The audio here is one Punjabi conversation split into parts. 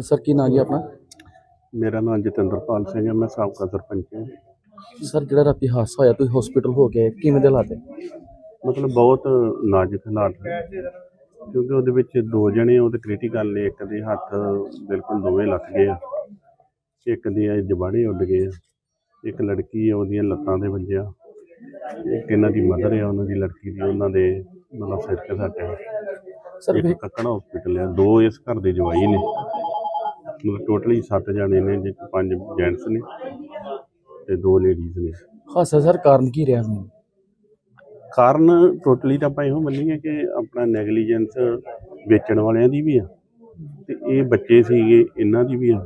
ਸਰ ਕੀ ਨਾਂ ਜੀ ਆਪਣਾ ਮੇਰਾ ਨਾਮ ਜਤਿੰਦਰਪਾਲ ਸਿੰਘ ਹੈ ਮੈਂ ਸਾਬਕਾ ਸਰਪੰਚ ਹਾਂ ਸਰ ਜਿਹੜਾ ਰਾਤੀ ਹਾਦਸਾ ਹੋਇਆ ਤੁਸੀਂ ਹਸਪੀਟਲ ਹੋ ਗਏ ਕਿਵੇਂ ਦੇ ਹਾਲਾਤ ਹੈ ਮਤਲਬ ਬਹੁਤ ਨਾਜ਼ੁਕ ਹਾਲਾਤ ਨੇ। ਕਿਉਂਕਿ ਉਹਦੇ ਵਿੱਚ ਦੋ ਜਣੇ ਉਹਦੇ ਕ੍ਰਿਟੀਕਲ ਨੇ ਇੱਕ ਦੇ ਹੱਥ ਬਿਲਕੁਲ ਦੋਵੇਂ ਲੱਗ ਗਏ ਆ ਇੱਕ ਦੇ ਜਬਾੜੇ ਉੱਡ ਗਏ ਆ ਇੱਕ ਲੜਕੀ ਆ ਉਹਦੀਆਂ ਲੱਤਾਂ ਦੇ ਵੱਜਿਆ ਇੱਕ ਇਹਨਾਂ ਦੀ ਮਦਰ ਆ ਉਹਨਾਂ ਦੀ ਲੜਕੀ ਦੀ ਉਹਨਾਂ ਦੇ ਮਤਲਬ ਸਿਰ ਤੇ ਸੱਟ ਹੈ ਸਰ ਇੱਕ ਕੱਕਣਾ ਹਸਪੀਟਲ ਆ ਦੋ ਇਸ ਘਰ ਦੇ ਜਵਾਈ ਨੇ। ਮਤਲਬ ਟੋਟਲੀ 7 ਜਣੇ ਨੇ ਜਿਹ 'ਚ ਪੰਜ ਜੈਂਟਸ ਨੇ। ਤੇ ਦੋ ਲੇਡੀਜ਼ ਨੇ। ਹਾਦਸਾ ਸਰ ਕਾਰਨ ਕੀ ਰਿਹਾ ਹੁਣ ਕਾਰਨ ਟੋਟਲੀ ਤਾਂ ਆਪਾਂ ਇਹੋ ਮੰਨੀਏ ਕਿ ਆਪਣਾ ਨੈਗਲੀਜੈਂਸ ਵੇਚਣ ਵਾਲਿਆਂ ਦੀ ਵੀ ਆ ਤੇ ਇਹ ਬੱਚੇ ਸੀਗੇ ਇਹਨਾਂ ਦੀ ਵੀ ਆ।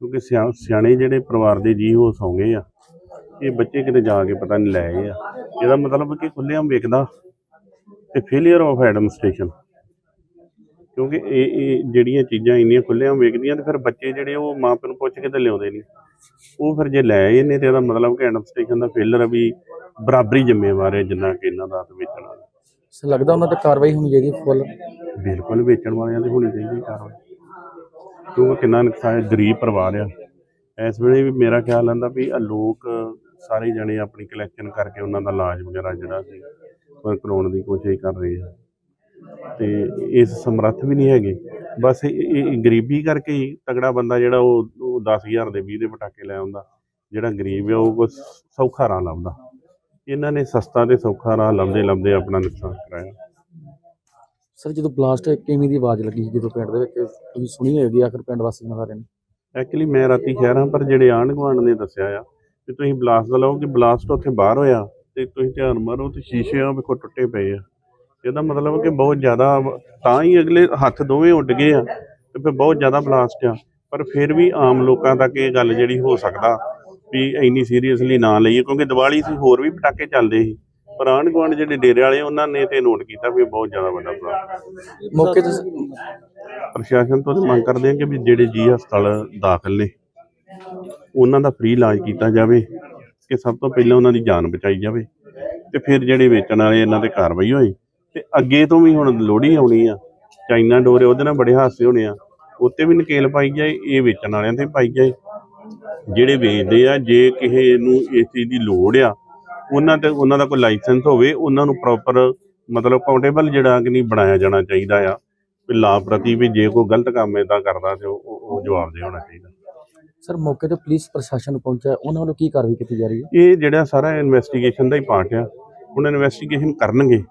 ਕਿਉਂਕਿ ਸਿਆ- ਸਿਆਣੇ ਜਿਹੜੇ ਪਰਿਵਾਰ ਦੇ ਜੀ ਉਹ ਸੌਂ ਗਏ ਆ ਇਹ ਬੱਚੇ ਕਿਤੇ ਜਾ ਕੇ ਪਤਾ ਨਹੀਂ ਲੈ ਆ। ਇਹਦਾ ਮਤਲਬ ਕਿ ਖੁੱਲ੍ਹੇਆਮ ਵੇਖਦਾ ਤੇ ਫੇਲਿਅਰ ਆਫ ਐਡਮਿਨਿਸਟ੍ਰੇਸ਼ਨ ਕਿਉਂਕਿ ਇਹ ਇਹ ਜਿਹੜੀਆਂ ਚੀਜ਼ਾਂ ਇੰਨੀਆਂ ਖੁੱਲ੍ਹੇਆਮ ਵੇਖਦੀਆਂ ਤੇ ਫਿਰ ਬੱਚੇ ਜਿਹੜੇ ਉਹ ਮਾਂ ਪਿਓ ਨੂੰ ਪੁੱਛ ਕੇ ਤੇ ਲਿਆਉਂਦੇ ਨਹੀਂ। ਉਹ ਫਿਰ ਜੇ ਲੈ ਆਏ ਨੇ ਤੇ ਇਹਦਾ ਮਤਲਬ ਕਿ ਐਡਮਿਨਿਸਟ੍ਰੇਸ਼ਨ ਦਾ ਫੇਲਰ ਵੀ ਬਰਾਬਰੀ ਜ਼ਿੰਮੇਵਾਰ ਹੈ ਜਿੰਨਾ ਕਿ ਇਹਨਾਂ ਦਾ ਵੇਚਣ ਲੱਗਦਾ ਉਹਨਾਂ ਤੇ ਕਾਰਵਾਈ ਹੋਣੀ ਚਾਹੀਦੀ ਫੁੱਲ ਬਿਲਕੁਲ ਵੇਚਣ ਵਾਲਿਆਂ ਤੇ ਹੋਣੀ ਚਾਹੀਦੀ ਕਾਰਵਾਈ। ਕਿਉਂਕਿ ਕਿੰਨਾ ਨੁਕਸਾਨ ਹੈ, ਗਰੀਬ ਪਰਿਵਾਰ ਆ। ਇਸ ਵੇਲੇ ਵੀ ਮੇਰਾ ਖਿਆਲ ਆਂਦਾ ਵੀ ਆਹ ਲੋਕ ਸਾਰੇ ਜਣੇ ਆਪਣੀ ਕਲੈਕਸ਼ਨ ਕਰਕੇ ਉਹਨਾਂ ਦਾ ਇਲਾਜ ਵਗੈਰਾ ਜਿਹੜਾ ਸੀ ਉਹ ਕਰਾਉਣ ਦੀ ਕੋਸ਼ਿਸ਼ ਕਰ ਰਹੇ ਆ। ਤੇ ਇਸ ਸਮਰੱਥ ਵੀ ਨਹੀਂ ਹੈਗੇ। ਬਸ ਇਹ ਗਰੀਬੀ ਕਰਕੇ ਹੀ ਤਗੜਾ ਬੰਦਾ ਜਿਹੜਾ ਉਹ ਉਹ 10000 ਦੇ 20 ਦੇ ਪਟਾਕੇ ਲੈ ਆਉਂਦਾ ਜਿਹੜਾ ਗਰੀਬ ਹੈ ਉਹ ਸੌਖਾ ਰਾਹ ਲੱਭਦਾ। ਇਹਨਾਂ ਨੇ ਸਸਤਾ ਤੇ ਸੌਖਾ ਰਾਹ ਲੱਭਦੇ ਲੱਭਦੇ ਆਪਣਾ ਨੁਕਸਾਨ ਕਰਾਇਆ। ਸਰ ਜਦੋਂ ਬਲਾਸਟ ਕਿਵੇਂ ਦੀ ਆਵਾਜ਼ ਲੱਗੀ ਸੀ? ਜਦੋਂ ਪਿੰਡ ਦੇ ਵਿੱਚ ਤੁਸੀਂ ਸੁਣੀ ਹੋਏਗੀ ਆਖਰ ਪਿੰਡ ਵਾਸੀਆਂ ਸਾਰਿਆਂ ਨੇ ਐਕਚੁਅਲੀ ਮੈਂ ਰਾਤੀ ਸ਼ਹਿਰਾਂ ਪਰ ਜਿਹੜੇ ਆਂਢ ਗੁਆਂਢ ਨੇ ਦੱਸਿਆ ਆ ਕਿ ਤੁਸੀਂ ਬਲਾਸਟ ਦਾ ਲਓ ਕਿ ਬਲਾਸਟ ਉੱਥੇ ਬਾਹਰ ਹੋਇਆ ਤੇ ਤੁਸੀਂ ਧਿਆਨ ਮਾਰੋ ਤੇ ਸ਼ੀਸ਼ੇ ਆ ਵੇਖੋ ਟੁੱਟੇ ਪਏ ਆ। ਇਹਦਾ ਮਤਲਬ ਕਿ ਬਹੁਤ ਜ਼ਿਆਦਾ ਤਾਂ ਹੀ ਅਗਲੇ ਹੱਥ ਦੋਵੇਂ ਉੱਡ ਗਏ ਆ ਤੇ ਫਿਰ ਬਹੁਤ ਜ਼ਿਆਦਾ ਬਲਾਸਟ ਆ। ਪਰ ਫਿਰ ਵੀ ਆਮ ਲੋਕਾਂ ਤੱਕ ਇਹ ਗੱਲ ਜਿਹੜੀ ਹੋ ਸਕਦਾ ਵੀ ਇੰਨੀ ਸੀਰੀਅਸਲੀ ਨਾ ਲਈਏ ਕਿਉਂਕਿ ਦੀਵਾਲੀ ਸੀ ਹੋਰ ਵੀ ਪਟਾਕੇ ਚੱਲਦੇ ਸੀ। ਪਰ ਆਂਢ ਗੁਆਂਢ ਜਿਹੜੇ ਡੇਰੇ ਵਾਲੇ ਉਹਨਾਂ ਨੇ ਤੇ ਨੋਟ ਕੀਤਾ ਵੀ ਬਹੁਤ ਜ਼ਿਆਦਾ ਵੱਡਾ ਬਲਾਸਟ ਮੌਕੇ ਤੇ ਪ੍ਰਸ਼ਾਸਨ ਤੋਂ ਮੰਗ ਕਰਦੇ ਹਾਂ ਕਿ ਵੀ ਜਿਹੜੇ ਜੀ ਹਸਪਤਾਲ ਦਾਖਲ ਨੇ ਉਹਨਾਂ ਦਾ ਫ੍ਰੀ ਇਲਾਜ ਕੀਤਾ ਜਾਵੇ ਕਿ ਸਭ ਤੋਂ ਪਹਿਲਾਂ ਉਹਨਾਂ ਦੀ ਜਾਨ ਬਚਾਈ ਜਾਵੇ ਤੇ ਫਿਰ ਜਿਹੜੇ ਵੇਚਣ ਵਾਲੇ ਇਹਨਾਂ ਤੇ ਕਾਰਵਾਈ ਹੋਈ ਤੇ ਅੱਗੇ ਤੋਂ ਵੀ ਹੁਣ ਲੋਹੜੀ ਆਉਣੀ ਆ ਚਾਈਨਾ ਡੋਰੇ ਉਹਦੇ ਨਾਲ ਬੜੇ ਹਾਦਸੇ ਹੋਣੇ ਆ। ਉੱਤੇ ਵੀ ਨਕੇਲ ਪਾਈ ਜਾਏ ਇਹ ਵੇਚਣ ਵਾਲਿਆਂ ਤੇ ਪਾਈ ਜਾਏ। ਜਿਹੜੇ ਵੇਚਦੇ ਆ ਜੇ ਕਿਸੇ ਨੂੰ ਇਸ ਚੀਜ਼ ਦੀ ਲੋੜ ਆ ਉਹਨਾਂ ਤੇ ਉਹਨਾਂ ਦਾ ਕੋਈ ਲਾਇਸੈਂਸ ਹੋਵੇ ਉਹਨਾਂ ਨੂੰ ਪ੍ਰੋਪਰ ਮਤਲਬ ਕਾਊਂਟੇਬਲ ਜਿਹੜਾ ਕਿ ਨਹੀਂ ਬਣਾਇਆ ਜਾਣਾ ਚਾਹੀਦਾ ਆ। ਵੀ ਪ੍ਰਤੀ ਵੀ ਜੇ ਕੋਈ ਗਲਤ ਕੰਮ ਇਦਾਂ ਕਰਦਾ ਤੇ ਉਹ- ਉਹ ਉਹ ਜਵਾਬਦੇਹ ਹੋਣਾ ਚਾਹੀਦਾ। ਸਰ ਮੌਕੇ ਤੇ ਪੁਲਿਸ ਪ੍ਰਸ਼ਾਸਨ ਪਹੁੰਚਿਆ ਉਹਨਾਂ ਵੱਲੋਂ ਕੀ ਕਾਰਵਾਈ ਕੀਤੀ ਜਾ ਰਹੀ ਹੈ? ਇਹ ਜਿਹੜਾ ਸਾਰਾ ਇਨਵੈਸਟੀਗੇਸ਼ਨ ਦਾ ਹੀ ਪਾਰਟ ਆ। ਹੁਣ ਇਨਵੈਸਟੀਗੇਸ਼ਨ ਕਰਨਗੇ।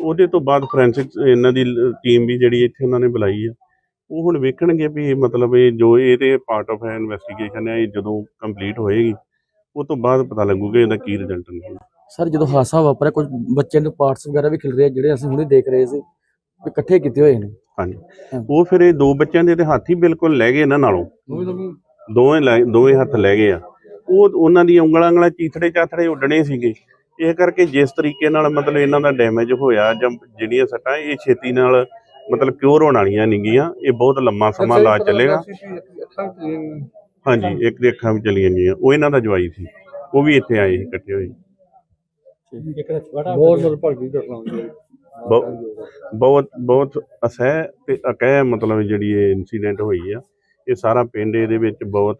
ਉਹਦੇ ਤੋਂ ਬਾਅਦ ਫੋਰੈਂਸਿਕ ਇਹਨਾਂ ਦੀ ਟੀਮ ਵੀ ਜਿਹੜੀ ਇੱਥੇ ਉਹਨਾਂ ਨੇ ਬੁਲਾਈ ਆ। ਉਹ ਹੁਣ ਵੇਖਣਗੇ ਵੀ ਮਤਲਬ ਇਹ ਜੋ ਇਹਦੇ ਪਾਰਟ ਆਫ ਇਨਵੈਸਟੀਗੇਸ਼ਨ ਹੈ ਇਹ ਜਦੋਂ ਕੰਪਲੀਟ ਹੋਏਗੀ ਉਹ ਤੋਂ ਬਾਅਦ ਪਤਾ ਲੱਗੂਗਾ ਇਹਦਾ ਕੀ ਰਿਜ਼ਲਟ ਨਿਕਲਦਾ ਸਰ ਜਦੋਂ ਹਾਦਸਾ ਵਾਪਰਿਆ ਕੁਝ ਬੱਚਿਆਂ ਦੇ ਪਾਰਟਸ ਵਗੈਰਾ ਵੀ ਖਿਲ ਰਹੇ ਆ, ਜਿਹੜੇ ਅਸੀਂ ਹੁਣੇ ਦੇਖ ਰਹੇ ਸੀ ਵੀ ਇਕੱਠੇ ਕੀਤੇ ਹੋਏ ਨੇ। ਹਾਂਜੀ। ਉਹ ਫਿਰ ਇਹ ਦੋ ਬੱਚਿਆਂ ਦੇ ਤੇ ਹੱਥ ਹੀ ਬਿਲਕੁਲ ਲੈ ਗਏ ਇਹਨਾਂ ਨਾਲੋਂ। ਦੋਵੇਂ ਦੋਵੇਂ ਹੱਥ ਲੈ ਗਏ ਆ। ਉਹ ਉਹਨਾਂ ਦੀਆਂ ਉਂਗਲਾਂ ਉਂਗਲਾਂ ਚੀਥੜੇ ਚਾਥੜੇ ਉੱਡਣੇ ਸੀਗੇ। ਇਹ ਕਰਕੇ ਜਿਸ ਤਰੀਕੇ ਨਾਲ ਮਤਲਬ ਇਹਨਾਂ ਦਾ ਡੈਮੇਜ ਹੋਇਆ ਜਾਂ ਜਿਹੜੀਆਂ ਸੱਟਾਂ ਇਹ ਛੇਤੀ ਨਾਲ ਮਤਲਬ ਕਿਉਰ ਹੋਣ ਵਾਲੀਆਂ ਨਹੀਂ ਗੀਆਂ ਇਹ ਬਹੁਤ ਲੰਮਾ ਸਮਾਂ ਲਾ ਚੱਲੇਗਾ। ਹਾਂਜੀ ਇੱਕ ਦੇ ਅੱਖਾਂ ਵੀ ਚਲੀਆਂ ਗਈਆਂ। ਉਹ ਇਹਨਾਂ ਦਾ ਜਵਾਈ ਸੀ। ਉਹ ਵੀ ਇੱਥੇ ਆਏ ਸੀ ਇਕੱਠੇ ਹੋਏ। ਬਹੁਤ ਬਹੁਤ ਬਹੁਤ ਅਸਹਿ ਤੇ ਅਕਹਿ ਮਤਲਬ ਜਿਹੜੀ ਇਹ ਇਨਸੀਡੈਂਟ ਹੋਈ ਆ। ਇਹ ਸਾਰਾ ਪਿੰਡ ਇਹਦੇ ਵਿੱਚ ਬਹੁਤ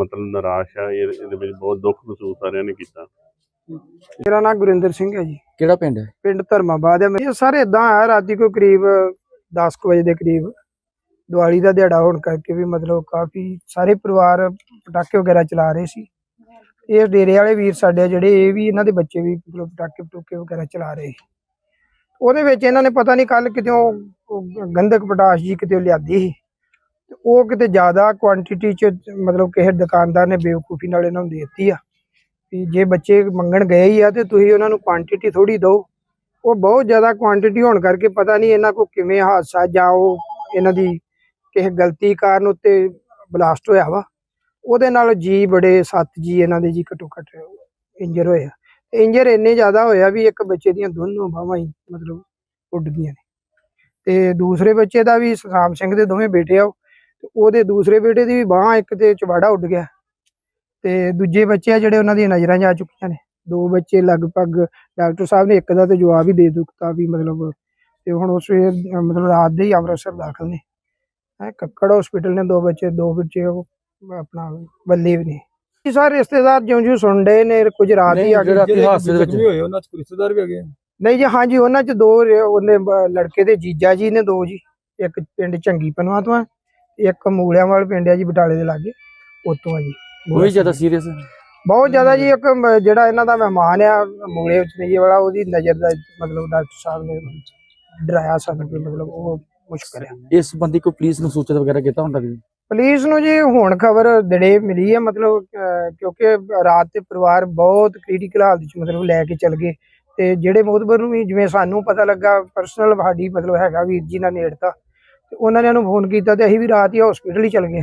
ਮਤਲਬ ਨਿਰਾਸ਼ ਆ। ਇਹ- ਇਹਦੇ ਵਿੱਚ ਬਹੁਤ ਦੁੱਖ ਮਹਿਸੂਸ ਸਾਰਿਆਂ ਨੇ ਕੀਤਾ। ਮੇਰਾ ਨਾਮ ਗੁਰਿੰਦਰ ਸਿੰਘ ਹੈ ਜੀ। ਕਿਹੜਾ ਪਿੰਡ ਹੈ? ਪਿੰਡ ਧਰਮਾਬਾਦ ਹੈ। ਇਹ ਸਾਰੇ ਇਦਾਂ ਆ ਰਾਤੀ ਕੋਈ ਕਰੀਬ 10 ਕੁ ਵਜੇ ਦੇ ਕਰੀਬ ਦੀਵਾਲੀ ਦਾ ਦਿਹਾੜਾ ਹੋਣ ਕਰਕੇ ਵੀ ਮਤਲਬ ਕਾਫੀ ਸਾਰੇ ਪਰਿਵਾਰ ਪਟਾਕੇ ਵਗੈਰਾ ਚਲਾ ਰਹੇ ਸੀ। ਇਹ ਡੇਰੇ ਵਾਲੇ ਵੀਰ ਸਾਡੇ ਜਿਹੜੇ, ਇਹ ਵੀ ਇਹਨਾਂ ਦੇ ਬੱਚੇ ਵੀ ਮਤਲਬ ਪਟਾਕੇ ਪਟੂਕੇ ਵਗੈਰਾ ਚਲਾ ਰਹੇ ਸੀ। ਉਹਦੇ ਵਿੱਚ ਇਹਨਾਂ ਨੇ ਪਤਾ ਨਹੀਂ ਕੱਲ ਕਿਤੇ ਗੰਧਕ ਪਟਾਸ਼ ਜੀ ਕਿਤੇ ਲਿਆਦੀ ਸੀ ਤੇ ਉਹ ਕਿਤੇ ਜ਼ਿਆਦਾ ਕੁਆਂਟੀਟੀ ਚ ਮਤਲਬ ਕਿਸੇ ਦੁਕਾਨਦਾਰ ਨੇ ਬੇਵਕੂਫੀ ਨਾਲ ਇਹਨਾਂ ਨੂੰ ਦੇ ਦਿੱਤੀ ਆ। ਵੀ ਜੇ ਬੱਚੇ ਮੰਗਣ ਗਏ ਹੀ ਆ ਤੇ ਤੁਸੀਂ ਉਹਨਾਂ ਨੂੰ ਕੁਆਂਟੀਟੀ ਥੋੜੀ ਦਿਓ। ਉਹ ਬਹੁਤ ਜ਼ਿਆਦਾ ਕੁਆਂਟੀਟੀ ਹੋਣ ਕਰਕੇ ਪਤਾ ਨਹੀਂ ਇਹਨਾਂ ਕੋ ਕਿਵੇਂ ਹਾਦਸਾ ਜਾਂ ਉਹ ਇਹਨਾਂ ਦੀ ਕਿਸੇ ਗਲਤੀ ਕਾਰਨ ਉੱਤੇ ਬਲਾਸਟ ਹੋਇਆ ਵਾ। ਉਹਦੇ ਨਾਲ ਜੀ ਬੜੇ ਸੱਤ ਜੀ ਇਹਨਾਂ ਦੇ ਜੀ ਘੱਟੋ ਘੱਟ ਇੰਜਰ ਹੋਇਆ ਇੰਜਰ ਇੰਨੇ ਜ਼ਿਆਦਾ ਹੋਇਆ ਵੀ ਇੱਕ ਬੱਚੇ ਦੀਆਂ ਦੋਨੋਂ ਬਾਹਾਂ ਹੀ ਮਤਲਬ ਉੱਡ ਗਈਆਂ ਨੇ। ਤੇ ਦੂਸਰੇ ਬੱਚੇ ਦਾ ਵੀ ਸਤਨਾਮ ਸਿੰਘ ਦੇ ਦੋਵੇਂ ਬੇਟੇ ਆ ਉਹ, ਤੇ ਉਹਦੇ ਦੂਸਰੇ ਬੇਟੇ ਦੀ ਵੀ ਬਾਹ ਇੱਕ ਤੇ ਚਵਾੜਾ ਉੱਡ ਗਿਆ। ਤੇ ਦੂਜੇ ਬੱਚੇ ਆ ਜਿਹੜੇ ਉਹਨਾਂ ਦੀਆਂ ਨਜ਼ਰਾਂ 'ਚ ਆ ਚੁੱਕੀਆਂ ਨੇ। ਦੋ ਬੱਚੇ ਲਗਭਗ ਡਾਕਟਰ ਸਾਹਿਬ ਨੇ ਇੱਕ ਦਾ ਤੇ ਜਵਾਬ ਹੀ ਦੇ ਦਿੱਤਾ ਵੀ ਮਤਲਬ ਤੇ ਹੁਣ ਉਸ ਅਹ ਮਤਲਬ ਰਾਤ ਦੇ ਹੀ ਅੰਮ੍ਰਿਤਸਰ ਦਾਖਲ ਨੇ। ਹੈ ਕੱਕੜ ਹਸਪੀਟਲ ਨੇ ਦੋ ਬੱਚੇ ਦੋ ਬੱਚੇ ਆਪਣਾ ਬੱਲੇ ਵੀ ਨੇ। ਇਹ ਸਾਰੇ ਰਿਸ਼ਤੇਦਾਰ ਜਿਉਂ ਜਿਉਂ ਸੁਣ ਨੇ ਕੁਝ ਰਾਤ ਹੀ ਆ ਜਿਹੜਾ ਗਏ ਰਾਤੀ ਹਾਦਸੇ ਦੇ ਵਿੱਚ ਹੋਏ ਉਹਨਾਂ ਚ ਕੋਈ ਰਿਸ਼ਤੇਦਾਰ ਵੀ ਹੈਗੇ ਆ? ਨਹੀਂ ਜੀ ਹਾਂਜੀ ਉਹਨਾਂ ਚ ਦੋ ਉਹਨੇ ਲੜਕੇ ਦੇ ਜੀਜਾ ਜੀ ਨੇ ਦੋ ਜੀ। ਇੱਕ ਪਿੰਡ ਚੰਗੀ ਪਨਵਾ ਤੋਂ ਆ ਇੱਕ ਮੂਲਿਆਂ ਵਾਲ ਪਿੰਡ ਆ ਜੀ ਬਟਾਲੇ ਦੇ ਲਾਗੇ ਉਤੋਂ ਆ ਜੀ। ਵੀ ਜ਼ਿਆਦਾ ਸੀਰੀਅਸ ਹੈ। ਬਹੁਤ ਜ਼ਿਆਦਾ ਜੀ ਇੱਕ ਮ- ਜਿਹੜਾ ਇਹਨਾਂ ਦਾ ਮਹਿਮਾਨ ਆ ਮੂਲੇ ਵਿੱਚ ਨਹੀਂ ਵਾਲਾ ਉਹਦੀ ਨਜ਼ਰ ਦਾ ਮਤਲਬ ਡਾਕਟਰ ਸਾਹਿਬ ਨੇ ਡਰਾਇਆ ਸਾਨੂੰ ਕਿ ਮਤਲਬ ਉਹ ਮੁਸ਼ਕਲ ਹੈ ਇਸ ਸੰਬੰਧੀ ਕੋਈ ਪੁਲਿਸ ਨੂੰ ਸੂਚਿਤ ਵਗੈਰਾ ਕੀਤਾ ਹੁੰਦਾ ਵੀ? ਪੁਲਿਸ ਨੂੰ ਜੀ ਹੁਣ ਖਬਰ ਦਿੜੇ ਮਿਲੀ ਹੈ ਮਤਲਬ ਅਹ, ਕਿਉਂਕਿ ਰਾਤ ਤੇ ਪਰਿਵਾਰ ਬਹੁਤ ਕ੍ਰਿਟੀਕਲ ਹਾਲਤ ਚ ਮਤਲਬ ਲੈ ਕੇ ਚਲ ਗਏ ਤੇ ਜਿਹੜੇ ਮੋਹਤਬਰ ਨੂੰ ਵੀ ਜਿਵੇਂ ਸਾਨੂੰ ਪਤਾ ਲੱਗਾ ਪਰਸਨਲ ਸਾਡੀ ਮਤਲਬ ਹੈਗਾ ਵੀਰ ਜੀ ਨਾਲ ਨੇੜਤਾ ਤੇ ਉਹਨਾਂ ਨੇ ਉਹਨੂੰ ਫੋਨ ਕੀਤਾ ਤੇ ਅਸੀਂ ਵੀ ਰਾਤ ਹੀ ਹਸਪੀਟਲ ਹੀ ਚਲ ਗਏ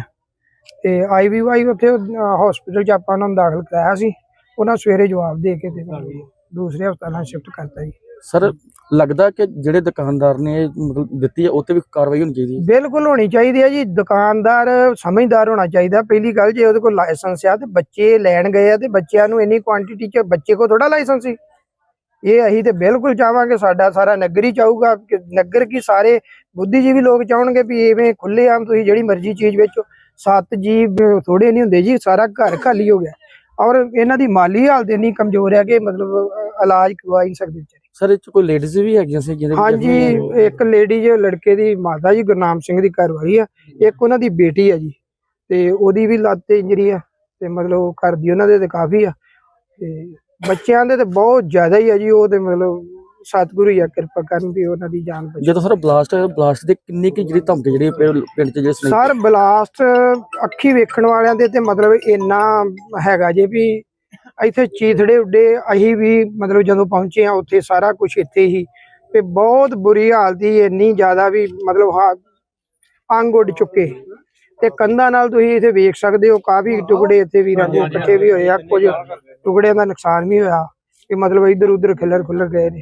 ਤੇ ਆਈਵੀਵਾਈ ਉੱਥੇ ਹਸਪੀਟਲ ਚ ਆਪਾਂ ਉਹਨਾਂ ਨੂੰ ਦਾਖਲ ਕਰਾਇਆ ਸੀ। ਉਹਨਾਂ ਸਵੇਰੇ ਜਵਾਬ ਦੇ ਕੇ ਤੇ ਦੂਸਰੇ ਹਸਪਤਾਲਾਂ ਸ਼ਿਫਟ ਕਰਤਾ ਜੀ। ਸਰ ਲੱਗਦਾ ਕਿ ਜਿਹੜੇ ਦੁਕਾਨਦਾਰ ਨੇ ਇਹ ਮਤਲਬ ਦਿੱਤੀ ਹੈ ਉਹ ਤੇ ਵੀ ਕਾਰਵਾਈ ਹੋਣੀ ਚਾਹੀਦੀ ਹੈ? ਬਿਲਕੁਲ ਹੋਣੀ ਚਾਹੀਦੀ ਹੈ ਜੀ। ਦੁਕਾਨਦਾਰ ਸਮਝਦਾਰ ਹੋਣਾ ਚਾਹੀਦਾ। ਪਹਿਲੀ ਗੱਲ ਜੇ ਉਹਦੇ ਕੋਲ ਲਾਇਸੈਂਸ ਆ ਤੇ ਬੱਚੇ ਲੈਣ ਗਏ ਆ ਤੇ ਬੱਚਿਆਂ ਨੂੰ ਇੰਨੀ ਕੁਆਂਟੀਟੀ ਚ ਬੱਚੇ ਕੋ ਥੋੜਾ ਲਾਇਸੈਂਸ ਸੀ। ਇਹ ਅਸੀਂ ਤੇ ਬਿਲਕੁਲ ਚਾਹਾਂਗੇ ਸਾਡਾ ਸਾਰਾ ਨਗਰ ਹੀ ਚਾਹੂਗਾ ਕਿ ਨਗਰ ਕੀ ਸਾਰੇ ਬੁੱਧੀਜੀਵੀ ਲੋਕ ਚਾਹਣਗੇ ਵੀ ਐਵੇਂ ਖੁੱਲੇ ਆਮ ਤੁਸੀਂ ਜਿਹੜੀ ਮਰਜ਼ੀ ਚੀਜ਼ ਵੇਚੋ। ਸੱਤ ਜੀ ਥੋੜੇ ਨਹੀਂ ਹੁੰਦੇ ਜੀ ਸਾਰਾ ਘਰ ਖਾਲੀ ਹੋ ਗਿਆ। ਔਰ ਇਹਨਾਂ ਦੀ ਮਾਲੀ ਹਾਲਤ ਇੰਨੀ ਕਮਜ਼ੋਰ ਹੈ ਕਿ ਮਤਲਬ ਇਲਾਜ ਕਰਵਾ ਹੀ ਨਹੀਂ ਸਕਦੇ ਸਰ ਇਹ ਚ ਕੋਈ ਲੇਡੀਜ਼ ਵੀ ਹੈਗੀਆਂ ਸੀ ਜਿਹਦੇ ਹਾਂਜੀ ਇੱਕ ਲੇਡੀ ਜੋ ਲੜਕੇ ਦੀ ਮਾਤਾ ਜੀ ਗੁਰਨਾਮ ਸਿੰਘ ਦੀ ਘਰ ਵਾਲੀ ਆ। ਇੱਕ ਉਹਨਾਂ ਦੀ ਬੇਟੀ ਆ ਜੀ। ਤੇ ਉਹਦੀ ਵੀ ਲੱਤ ਤੇ ਇੰਜਰੀ ਆ ਤੇ ਮਤਲਬ ਉਹ ਘਰ ਦੀ ਉਹਨਾਂ ਦੇ ਤੇ ਕਾਫੀ ਆ। ਤੇ ਬੱਚਿਆਂ ਦੇ ਤੇ ਬਹੁਤ ਜ਼ਿਆਦਾ ਹੀ ਆ ਜੀ ਉਹ ਤੇ ਮਤਲਬ ਸਤਿਗੁਰੂ ਹੀ ਆ ਕਿਰਪਾ ਕਰਨ ਵੀ ਉਹਨਾਂ ਦੀ ਜਾਨ ਬਚੇ। ਜਦੋਂ ਸਰ ਬਲਾਸਟ ਬਲਾਸਟ ਦੇ ਕਿੰਨੀ ਕਿ ਜਿਹੜੀ ਧਮਕੀ ਜਿਹੜੀ ਪਿੰਡ ਚ ਜਿਹੜੇ ਸੁਣਾਈ ਸਰ ਬਲਾਸਟ ਅੱਖੀ ਵੇਖਣ ਵਾਲਿਆਂ ਦੇ ਤੇ ਮਤਲਬ ਇੰਨਾ ਹੈਗਾ ਜੇ ਵੀ ਇੱਥੇ ਚੀਥੜੇ ਉੱਡੇ ਅਸੀਂ ਵੀ ਮਤਲਬ ਜਦੋਂ ਪਹੁੰਚੇ ਆ ਉੱਥੇ ਸਾਰਾ ਕੁਝ ਇੱਥੇ ਹੀ। ਤੇ ਬਹੁਤ ਬੁਰੀ ਹਾਲਤ ਸੀ ਇੰਨੀ ਜ਼ਿਆਦਾ ਵੀ ਮਤਲਬ ਹਾ- ਅੰਗ ਉੱਡ ਚੁੱਕੇ। ਤੇ ਕੰਧਾਂ ਨਾਲ ਤੁਸੀਂ ਇੱਥੇ ਵੇਖ ਸਕਦੇ ਹੋ ਕਾਫੀ ਟੁਕੜੇ ਇੱਥੇ ਵੀਰਾਂ ਦੇ ਇਕੱਠੇ ਵੀ ਹੋਏ ਆ ਕੁਝ ਟੁਕੜਿਆਂ ਦਾ ਨੁਕਸਾਨ ਵੀ ਹੋਇਆ। ਕਿ ਮਤਲਬ ਇੱਧਰ ਉੱਧਰ ਖਿਲਰ ਖੁੱਲਰ ਗਏ ਨੇ।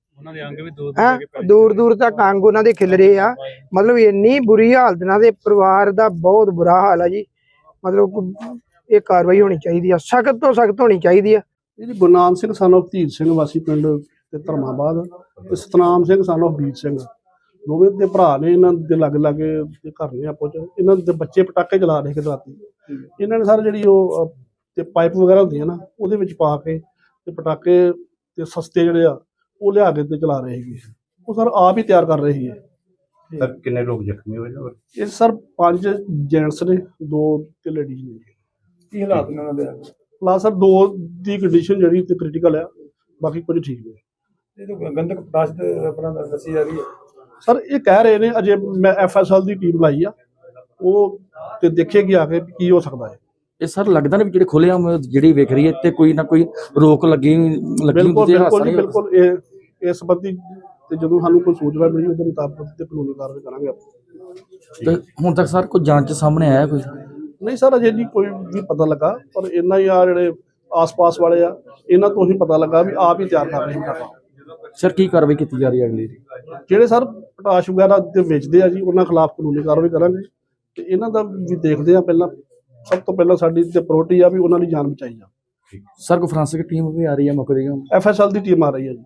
ਉਹਨਾਂ ਦੇ ਅੰਗ ਵੀ ਦੂਰ ਦੂਰ ਦੂਰ ਤੱਕ ਅੰਗ ਉਹਨਾਂ ਦੇ ਖਿਲਰੇ ਆ। ਮਤਲਬ ਇੰਨੀ ਬੁਰੀ ਹਾਲਤ ਨਾਲ ਦੇ ਪਰਿਵਾਰ ਦਾ ਬਹੁਤ ਬੁਰਾ ਹਾਲ ਆ ਜੀ। ਮਤਲਬ ਇਹ ਕਾਰਵਾਈ ਹੋਣੀ ਚਾਹੀਦੀ ਆ ਸਖਤ ਤੋਂ ਸਖਤ ਹੋਣੀ ਚਾਹੀਦੀ ਆ। ਇਹ ਜੀ ਗੁਰਨਾਮ ਸਿੰਘ ਸਾਨੂੰ ਧੀਰ ਸਿੰਘ ਵਾਸੀ ਪਿੰਡ ਤੇ ਧਰਮਾਬਾਦ ਤੇ ਸਤਨਾਮ ਸਿੰਘ ਸਾਨੂੰ ਬੀਰ ਸਿੰਘ। ਦੋਵੇਂ ਦੇ ਭਰਾ ਨੇ ਇਹਨਾਂ ਦੇ ਲੱਗ ਲਾਗੇ ਘਰ ਨੇ ਆਪੋ ਚ ਇਹਨਾਂ ਦੇ ਬੱਚੇ ਪਟਾਕੇ ਚਲਾ ਰਹੇ ਕਿ ਰਾਤੀ। ਇਹਨਾਂ ਨੇ ਸਾਰੇ ਜਿਹੜੀ ਉਹ ਤੇ ਪਾਈਪ ਵਗੈਰਾ ਹੁੰਦੀਆਂ ਨਾ ਉਹਦੇ ਵਿੱਚ ਪਾ ਕੇ ਤੇ ਪਟਾਕੇ ਤੇ ਸਸਤੇ ਜਿਹੜੇ ਆ ਉਹ ਲਿਆ ਕੇ ਤੇ ਚਲਾ ਰਹੇ ਸੀਗੇ। ਉਹ ਸਰ ਆਪ ਹੀ ਤਿਆਰ ਕਰ ਰਹੇ ਸੀਗੇ। ਸਰ ਕਿੰਨੇ ਲੋਕ ਜ਼ਖਮੀ ਹੋਏ ਨੇ? ਇਹ ਸਰ ਪੰਜ ਜੈਂਟਸ ਨੇ ਦੋ ਤੇ ਲੇਡੀਜ਼ ਨੇ। ਕੀ ਹਾਲਾਤ ਨੇ ਉਹਨਾਂ ਦੇ? ਪਲੱਸ ਸਰ ਦੋ ਦੀ ਕੰਡੀਸ਼ਨ ਜਿਹੜੀ ਤੇ ਕ੍ਰਿਟੀਕਲ ਆ ਬਾਕੀ ਕੁਝ ਠੀਕ ਨੇ। ਇਹ ਤਾਂ ਗੰਧਕ ਪਟਾਸ਼ ਤੇ ਆਪਣਾ ਦੱਸੀ ਜਾ ਰਹੀ ਹੈ। ਸਰ ਇਹ ਕਹਿ ਰਹੇ ਨੇ ਅਜੇ ਮੈਂ ਐਫਐਸਐਲ ਦੀ ਟੀਮ ਲਾਈ ਆ। ਉਹ ਤੇ ਦੇਖੇਗੀ ਆ ਕੇ ਕੀ ਹੋ ਸਕਦਾ ਹੈ। ਇਹ ਸਰ ਲੱਗਦਾ ਨਾ ਵੀ ਜਿਹੜੇ ਖੁੱਲ੍ਹੇਆਮ ਜਿਹੜੀ ਵੇਖ ਰਹੀ ਹੈ ਤੇ ਕੋਈ ਨਾ ਕੋਈ ਰੋਕ ਲੱਗੀ ਲੱਗੀ ਬਿਲਕੁਲ ਬਿਲਕੁਲ। ਬਿਲਕੁਲ ਇਹ ਇਸ ਸੰਬੰਧੀ ਤੇ ਜਦੋਂ ਸਾਨੂੰ ਕੋਈ ਸੂਚਨਾ ਮਿਲੀ ਉਹਦੇ ਮੁਤਾਬਕ ਤੇ ਕਾਨੂੰਨੀ ਕਾਰਵਾਈ ਕਰਾਂਗੇ ਆਪਾਂ। ਤੇ ਹੁਣ ਤੱਕ ਸਰ ਕੋਈ ਜਾਂਚ ਸਾਹਮਣੇ ਆਇਆ ਕੋਈ? ਨਹੀਂ ਸਰ ਅਜੇ ਨਹੀਂ ਕੋਈ ਵੀ ਪਤਾ ਲੱਗਾ ਪਰ ਇੰਨਾ ਹੀ ਆ ਜਿਹੜੇ ਆਸ-ਪਾਸ ਵਾਲੇ ਆ ਇਹਨਾਂ ਤੋਂ ਹੀ ਪਤਾ ਲੱਗਾ ਵੀ ਆਪ ਹੀ ਤਿਆਰ ਕਰ ਰਹੇ ਹਨ ਸਰ ਕੀ ਕਾਰਵਾਈ ਕੀਤੀ ਜਾ ਰਹੀ ਹੈ ਅਗਲੀ? ਜਿਹੜੇ ਸਰ ਪਟਾਸ਼ ਵਗੈਰਾ ਤੇ ਵੇਚਦੇ ਆ ਜੀ ਉਹਨਾਂ ਖਿਲਾਫ ਕਾਨੂੰਨੀ ਕਾਰਵਾਈ ਕਰਾਂਗੇ। ਤੇ ਇਹਨਾਂ ਦਾ ਵੀ ਦੇਖਦੇ ਆ ਪਹਿਲਾਂ ਸਭ ਤੋਂ ਪਹਿਲਾਂ ਸਾਡੀ ਤੇ ਪ੍ਰਾਇੋਰਟੀ ਆ ਵੀ ਉਹਨਾਂ ਦੀ ਜਾਨ ਬਚਾਈ ਜਾ ਸਰ ਕੋ ਫਰਾਂਸਿਕ ਟੀਮ ਵੀ ਆ ਰਹੀ ਹੈ ਮੌਕੇ ਦੀ ਐਫਐਸਐਲ ਦੀ ਟੀਮ ਆ ਰਹੀ ਹੈ ਜੀ।